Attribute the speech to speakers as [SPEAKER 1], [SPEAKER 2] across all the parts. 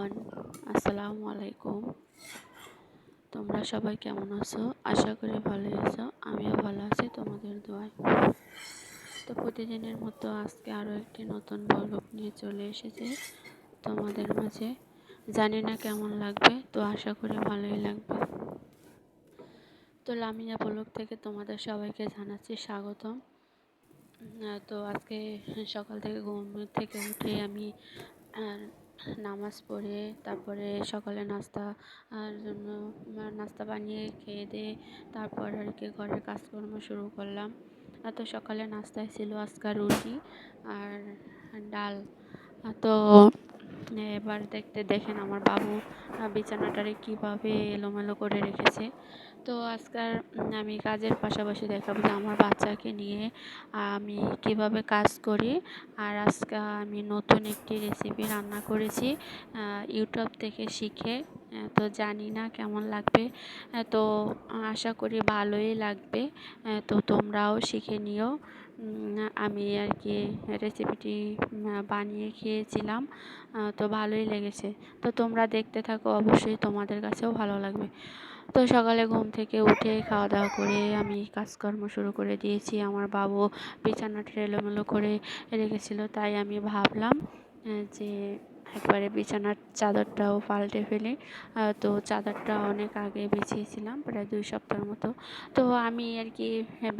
[SPEAKER 1] Everyone, আসসালামু আলাইকুম। তোমরা সবাই কেমন আছো? আশা করি ভালোই আছো, আমিও ভালো আছি, তোমাদের দোয়ায়। তো প্রতিদিনের মতো আজকে আরও একটি নতুন ব্লগ নিয়ে চলে এসেছে তোমাদের মাঝে। জানি না কেমন লাগবে, তো আশা করি ভালোই লাগবে। তো লামিয়া ব্লগ থেকে তোমাদের সবাইকে জানাচ্ছি স্বাগতম। তো আজকে সকাল থেকে ঘুম থেকে উঠে আমি নামাজ পড়ে, তারপরে সকালে নাস্তা জন্য নাস্তা বানিয়ে খেয়ে দিয়ে তারপর আর কি ঘরের কাজকর্ম শুরু করলাম। তো সকালে নাস্তায় ছিল আজকা রুটি আর ডাল। তো এবার দেখতে দেখেন আমার বাবু বিছানাটারে কীভাবে এলোমেলো করে রেখেছে। তো আজকাল আমি কাজের পাশাপাশি দেখাবো যে আমার বাচ্চাকে নিয়ে আমি কীভাবে কাজ করি। আর আজকে আমি নতুন একটি রেসিপি রান্না করেছি ইউটিউব থেকে শিখে তো জানি না কেমন লাগবে। তো আশা করি ভালোই লাগবে। তো তোমরাও শিখে নিও। আমি আর কি রেসিপিটি বানিয়ে খেয়েছিলাম। তো ভালোই লেগেছে। তো তোমরা দেখতে থাকো, অবশ্যই তোমাদের কাছেও ভালো লাগবে। তো সকালে ঘুম থেকে উঠে খাওয়া দাওয়া করে আমি কাজকর্ম শুরু করে দিয়েছি। আমার বাবু বিছানাটা এলোমেলো করে রেখেছিল, তাই আমি ভাবলাম যে একবারে বিছানার চাদরটাও পাল্টে ফেলি। তো চাদরটা অনেক আগে বিছিয়েছিলাম, প্রায় দুই সপ্তাহের মতো। তো আমি আর কি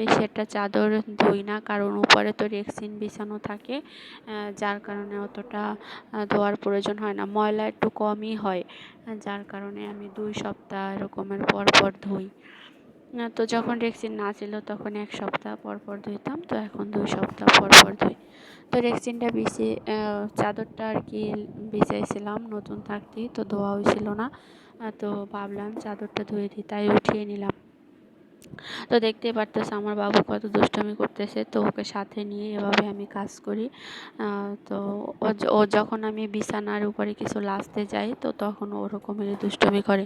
[SPEAKER 1] বেশি একটা চাদর ধুই না, কারণ উপরে তো রেক্সিন বিছানো থাকে যার কারণে অতটা ধোয়ার প্রয়োজন হয় না। ময়লা একটু কমই হয়, যার কারণে আমি দুই সপ্তাহ এরকমের পর পর ধুই। তো যখন রেক্সিন না ছিল তখন এক সপ্তাহ পর পর ধুইতাম, তো এখন দুই সপ্তাহ পর পর ধুই। তো রেক্সিনটা বিছিয়ে চাদরটা আর কি বিছাইছিলাম নতুন থাকতেই, তো ধোয়া হয়েছিল না। তো ভাবলাম চাদরটা ধুয়ে দিই, তাই উঠিয়ে নিলাম। তো দেখতেই পারতেছে আমার বাবু কত দুষ্টামি করতেছে, তো ওকে সাথে নিয়ে এভাবে আমি কাজ করি। তো ও যখন আমি বিছানার উপরে কিছু লাচতে যাই, তো তখন ওরকমেরই দুষ্টমি করে।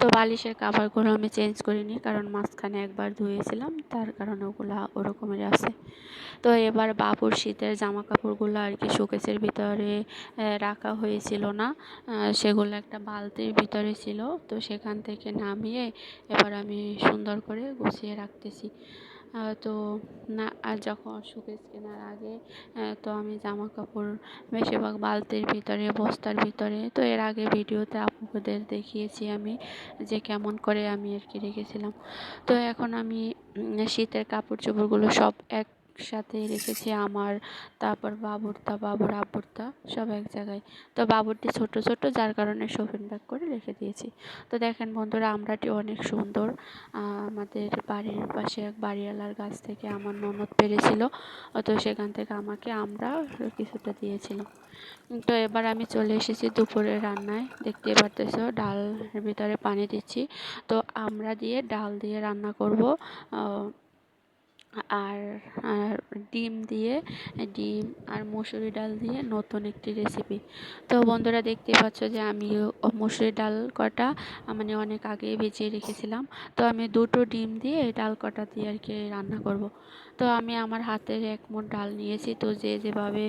[SPEAKER 1] তো বালিশের কাভারগুলো আমি চেঞ্জ করিনি, কারণ মাঝখানে একবার ধুয়েছিলাম, তার কারণে ওগুলো ওরকমেরই আছে। তো এবার বাবুর শীতের জামা কাপড়গুলো আর কি শোকেসের ভিতরে রাখা হয়েছিল না। সেগুলো একটা বালতির ভিতরে ছিল, তো সেখান থেকে নামিয়ে এবার আমি সুন্দর করে গুছিয়ে রাখতেছি। তো না, আর যখন শোকেস কেনার আগে তো আমি জামা কাপড় বেশিরভাগ বালতির ভিতরে, বস্তার ভিতরে, তো এর আগে ভিডিওতে আপুদের দেখিয়েছি আমি যে কেমন করে আমি আর কি রেখেছিলাম। তো এখন আমি শীতের কাপড় চোপড়গুলো সব এক সাথে রেখেছি আমার, তারপর বাবুরটা বাবুর আব্বুরটা সব এক জায়গায়। তো বাবুরটি ছোট ছোট, যার কারণে শোপিং ব্যাগ করে রেখে দিয়েছি। তো দেখেন বন্ধুরা, আমরাটি অনেক সুন্দর। আমাদের বাড়ির পাশে এক বাড়িওয়ালার গাছ থেকে আমার ননদ পেরেছিল তো সেখান থেকে আমাকে আমরা কিছুটা দিয়েছিল তো এবার আমি চলে এসেছি দুপুরের রান্নায়। দেখতে পারতেছো ডাল ভিতরে পানি দিচ্ছি। তো আমরা দিয়ে ডাল দিয়ে রান্না করব। আর আর ডিম দিয়ে, ডিম আর মুসুরি ডাল দিয়ে নতুন একটি রেসিপি তো বন্ধুরা দেখতে পাচ্ছ যে আমি মুসুরি ডাল কটা মানে অনেক আগেই ভিজিয়ে রেখেছিলাম। তো আমি দুটো ডিম দিয়ে ডাল কটা দিয়ে আর কি রান্না করব। তো আমি আমার হাতের এক মুঠ ডাল নিয়েছি। তো যে যেভাবে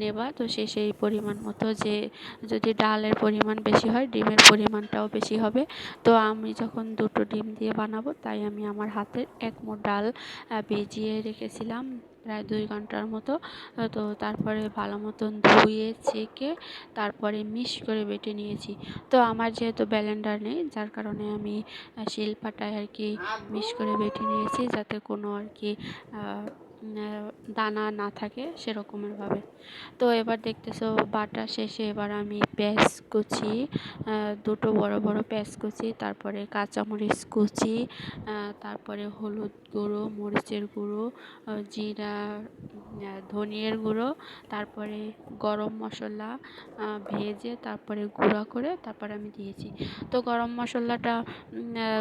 [SPEAKER 1] নেবা, তো সে সেই পরিমাণ মতো যে যদি ডালের পরিমাণ বেশি হয়, ডিমের পরিমাণটাও বেশি হবে। তো আমি যখন দুটো ডিম দিয়ে বানাবো, তাই আমি আমার হাতের এক মুঠ ডাল ভিজিয়ে রেখেছিলাম প্রায় দুই ঘণ্টার মতো। তো তারপরে ভালো মতন ধুয়ে ছেঁকে তারপরে মিশ করে বেটে নিয়েছি। তো আমার যেহেতু ব্যালেন্ডার নেই, যার কারণে আমি শিলপাটায় আর কি মিশ করে বেটে নিয়েছি যাতে কোনো আর কি দানা না থাকে সেরকমেরভাবে তো এবার দেখতেছো বাটা শেষে এবার আমি পেঁয়াজ কুচি দুটো বড় বড় পেঁয়াজ কুচি, তারপরে কাঁচামরিচ কুচি তারপরে হলুদ গুঁড়ো, মরিচের গুঁড়ো জিরা ধনিয়ার গুঁড়ো, তারপরে গরম মশলা ভেজে তারপরে গুঁড়া করে তারপরে আমি দিয়েছি। তো গরম মশলাটা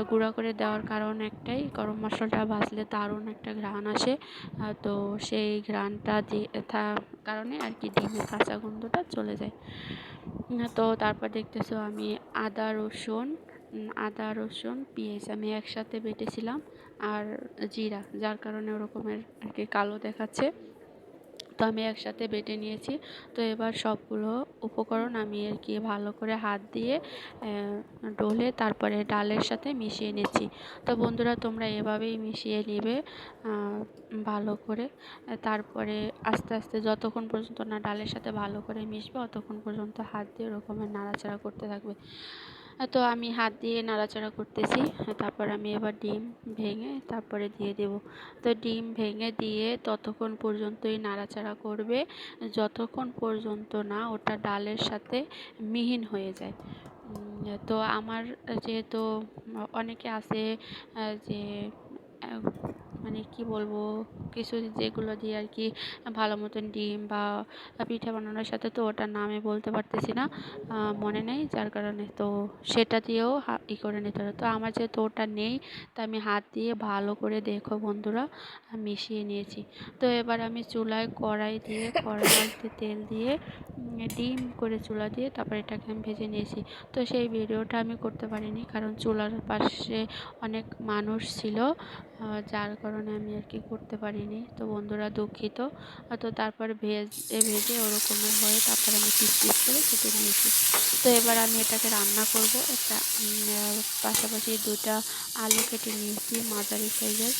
[SPEAKER 1] গুঁড়া করে দেওয়ার কারণ একটাই, গরম মশলাটা ভাজলে দারুণ একটা ঘ্রাণ আসে। তো সেই ঘ্রাণটা দিয়ে কারণে আর কি ডিমের কাঁচা গন্ধটা চলে যায়। তো তারপর দেখতেছো আমি আদা, রসুন আদা, রসুন, পেঁয়াজ আমি একসাথে বেটেছিলাম আর জিরা, যার কারণে ওরকমের আর কি কালো দেখাচ্ছে। তো আমি একসাথে বেটে নিয়েছি। তো এবার সবগুলো উপকরণ আমি আর কি ভালো করে হাত দিয়ে ডলে তারপরে ডালের সাথে মিশিয়ে নিচ্ছি। তো বন্ধুরা, তোমরা এভাবেই মিশিয়ে নেবে ভালো করে। তারপরে আস্তে আস্তে যতক্ষণ পর্যন্ত না ডালের সাথে ভালো করে মিশবে ততক্ষণ পর্যন্ত হাত দিয়ে ওরকমের নাড়াচাড়া করতে থাকবে। তো আমি হাত দিয়ে নাড়াচাড়া করতেছি। তারপর আমি এবার ডিম ভেঙে তারপরে দিয়ে দেব। তো ডিম ভেঙে দিয়ে ততক্ষণ পর্যন্তই নাড়াচাড়া করবে। যতক্ষণ পর্যন্ত না ওটা ডালের সাথে মিহিন হয়ে যায়। তো আমার যেহেতু অনেকে আছে যে মানে কি বলব, কিছু যেগুলো দিয়ে আর কি ভালো মতন ডিম বা পিঠা বানানোর সাথে তো ওটার নাম বলতে পারতেছি না মনে নেই। যার কারণে তো সেটা দিয়েও ই করে নিতে হবে। তো আমার যেহেতু ওটা নেই তা আমি হাত দিয়ে ভালো করে দেখো বন্ধুরা মিশিয়ে নিয়েছি। তো এবার আমি চুলায় কড়াই দিয়ে কড়াইতে তেল দিয়ে ডিম করে চুলা দিয়ে তারপর এটাকে আমি ভেজে নিয়েছি। তো সেই ভিডিওটা আমি করতে পারিনি, কারণ চুলার পাশে অনেক মানুষ ছিল যার কারণে আমি আর কি করতে পারিনি। তো বন্ধুরা দুঃখিত। তো তারপর ভেজে ভেজে ওরকমের হয়ে তারপর আমি পিস পিস করে কেটে নিয়েছি। তো এবার আমি এটাকে রান্না করব। একটা পাশাপাশি দুটা আলু কেটে নিয়েছি মাঝারি সাইজের।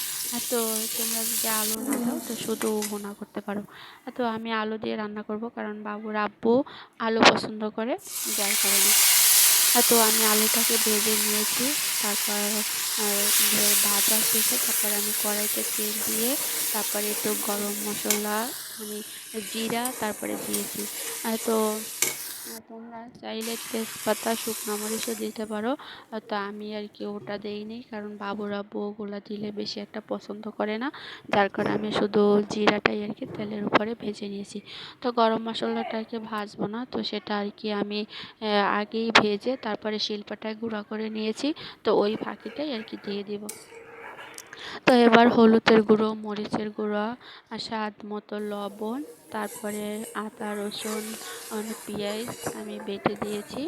[SPEAKER 1] তো তোমরা যদি আলু না দাও, তো শুধু ভুনা করতে পারো। তো আমি আলু দিয়ে রান্না করব কারণ বাবুর আব্বু আলু পছন্দ করে, যার কারণে। তো আমি আলুটাকে ভেজে নিয়েছি। তারপর ভাজা শেষে তারপর আমি কড়াইতে তেল দিয়ে তারপরে একটু গরম মশলা মানে জিরা, তারপরে দিয়েছি। তো তোমরা চাইলে তেজপাতা, শুকনো মরিচও দিতে পারো। তো আমি আর কি ওটা দেইনি, কারণ বাবুরা বউগুলা দিলে বেশি একটা পছন্দ করে না। যার কারণে আমি শুধু জিরাটাই আর কি তেলের উপরে ভেজে নিয়েছি। তো গরম মশলাটাকে ভাজবো না, তো সেটা আর কি আমি আগেই ভেজে তারপরে শিল্পাটায় গুঁড়া করে নিয়েছি, তো ওই ফাঁকিটাই আর কি দিয়ে দেবো। তো এবার হলুদের গুঁড়ো, মরিচের গুঁড়ো, আর স্বাদ মতো লবণ তারপরে আদা, রসুন পেঁয়াজ আমি বেটে দিয়েছি।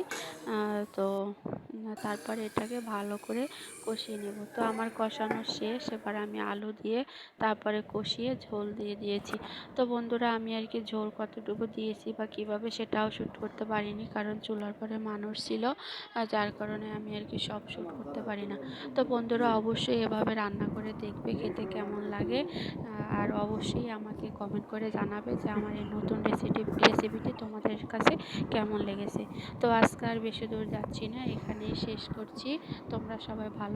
[SPEAKER 1] তো তারপরে এটাকে ভালো করে কষিয়ে নেব। তো আমার কষানো শেষ, এবার আমি আলু দিয়ে তারপরে কষিয়ে ঝোল দিয়ে দিয়েছি। তো বন্ধুরা, আমি আর কি ঝোল কতটুকু দিয়েছি বা কীভাবে সেটাও শ্যুট করতে পারিনি, কারণ চুলার পরে মানুষ ছিল যার কারণে আমি আর কি সব শ্যুট করতে পারি না। তো বন্ধুরা, অবশ্যই এভাবে রান্না করে দেখবে, খেতে কেমন লাগে। আর অবশ্যই আমাকে কমেন্ট করে জানাবে যে আমার এই নতুন রেসিপি রেসিপিটি তোমাদের কাছে কেমন লেগেছে? তো আজকে আর বেশি দূর যাচ্ছি না, এখানেই শেষ করছি। তোমরা সবাই ভালো